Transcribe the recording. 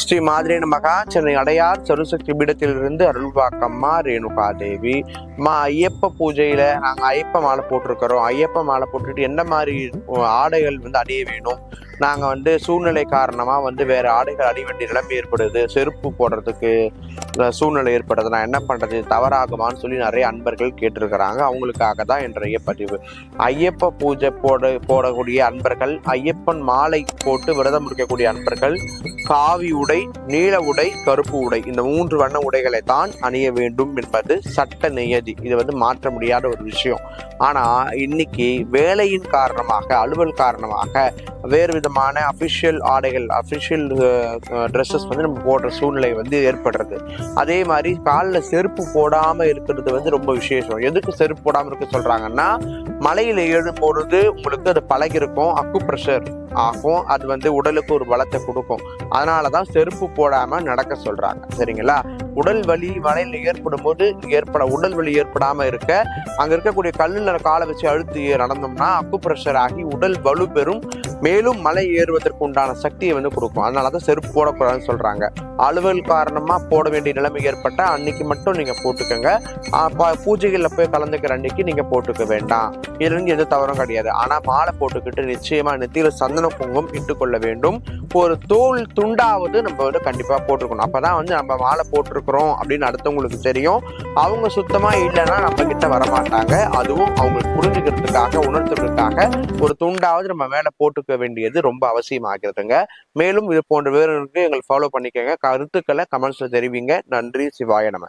ஸ்ரீ மாதிரின மகா சென்னை அடையார் சருசக்தி பீடத்திலிருந்து அருள்வாக்கம்மா ரேணுகா தேவி மா ஐயப்ப பூஜையில நாங்கள் ஐயப்ப மாலை போட்டிருக்கிறோம். ஐயப்ப மாலை போட்டுட்டு என்ன மாதிரி ஆடைகள் வந்து அடைய வேணும்? நாங்கள் வந்து சூழ்நிலை காரணமாக வந்து வேறு ஆடைகள் அணிய வேண்டிய நிலைமை ஏற்படுது. செருப்பு போடுறதுக்கு சூழ்நிலை ஏற்படுது. நான் என்ன பண்ணுறது தவறாகுமான்னு சொல்லி நிறைய அன்பர்கள் கேட்டிருக்கிறாங்க. அவங்களுக்காக தான் இன்றைய பதிவு. ஐயப்ப பூஜை போட போடக்கூடிய அன்பர்கள் ஐயப்பன் மாலை போட்டு விரதம் இருக்கக்கூடிய அன்பர்கள் காவி உடை நீல உடை கருப்பு உடை இந்த மூன்று வண்ண உடைகளை தான் அணிய வேண்டும் என்பது சட்ட நியதி. இது வந்து மாற்ற முடியாத ஒரு விஷயம். ஆனால் இன்னைக்கு வேலையின் காரணமாக அலுவல் காரணமாக வேறு விதமான அஃபிஷியல் ஆடைகள் அஃபிஷியல் ட்ரெஸ்ஸஸ் வந்து நம்ம போடுற சூழ்நிலை வந்து ஏற்படுறது. அதே மாதிரி காலில் செருப்பு போடாமல் இருக்கிறது வந்து ரொம்ப விசேஷம். எதுக்கு செருப்பு போடாமல் இருக்க சொல்கிறாங்கன்னா மலையில் ஏழும் பொழுது உங்களுக்கு அது பழகிருக்கும் அக்கு ப்ரெஷர் ஆகும் அது வந்து உடலுக்கு ஒரு பலத்தை கொடுக்கும். அதனால தான் செருப்பு போடாமல் நடக்க சொல்கிறாங்க சரிங்களா? உடல் வலி மலையில் ஏற்படும் போது ஏற்பட உடல் வலி ஏற்படாமல் இருக்க அங்கே இருக்கக்கூடிய கல்லில் காலை வச்சு அழுத்தி நடந்தோம்னா அக்கு ப்ரெஷர் ஆகி உடல் வலு பெறும் மேலும் மலை ஏறுவதற்கு உண்டான சக்தியை வந்து கொடுக்கும். அதனால தான் செருப்பு போடக்கூடாதுன்னு சொல்றாங்க. அலுவல் காரணமா போட வேண்டிய நிலைமை ஏற்பட்டால் அன்னைக்கு மட்டும் நீங்க போட்டுக்கோங்க. பூஜைகளில் ப- போய் கலந்துக்கிற அன்னைக்கு நீங்க போட்டுக்க வேண்டாம். இதுலேருந்து எந்த தவறும் கிடையாது. ஆனால் மாலை போட்டுக்கிட்டு நிச்சயமா நெத்தியில் சந்தன குங்கும் இட்டுக்கொள்ள வேண்டும். ஒரு தோல் துண்டாவது நம்ம வந்து கண்டிப்பா போட்டுக்கணும். அப்பதான் வந்து நம்ம மாலை போட்டிருக்கிறோம் அப்படின்னு அடுத்தவங்களுக்கு தெரியும். அவங்க சுத்தமாக இல்லைன்னா நம்ம கிட்ட வரமாட்டாங்க. அதுவும் அவங்களுக்கு புரிஞ்சுக்கிறதுக்காக உணர்த்துறதுக்காக ஒரு துண்டாவது நம்ம மேலே போட்டுக்க வேண்டியது ரொம்ப அவசியமாகிறதுங்க மேலும் இது போன்ற விவரங்களுக்கு எங்களை ஃபாலோ பண்ணிக்கோங்க. கருத்துக்களை கமெண்ட்ஸ்ல தெரிவிங்க. நன்றி. சிவாய நம.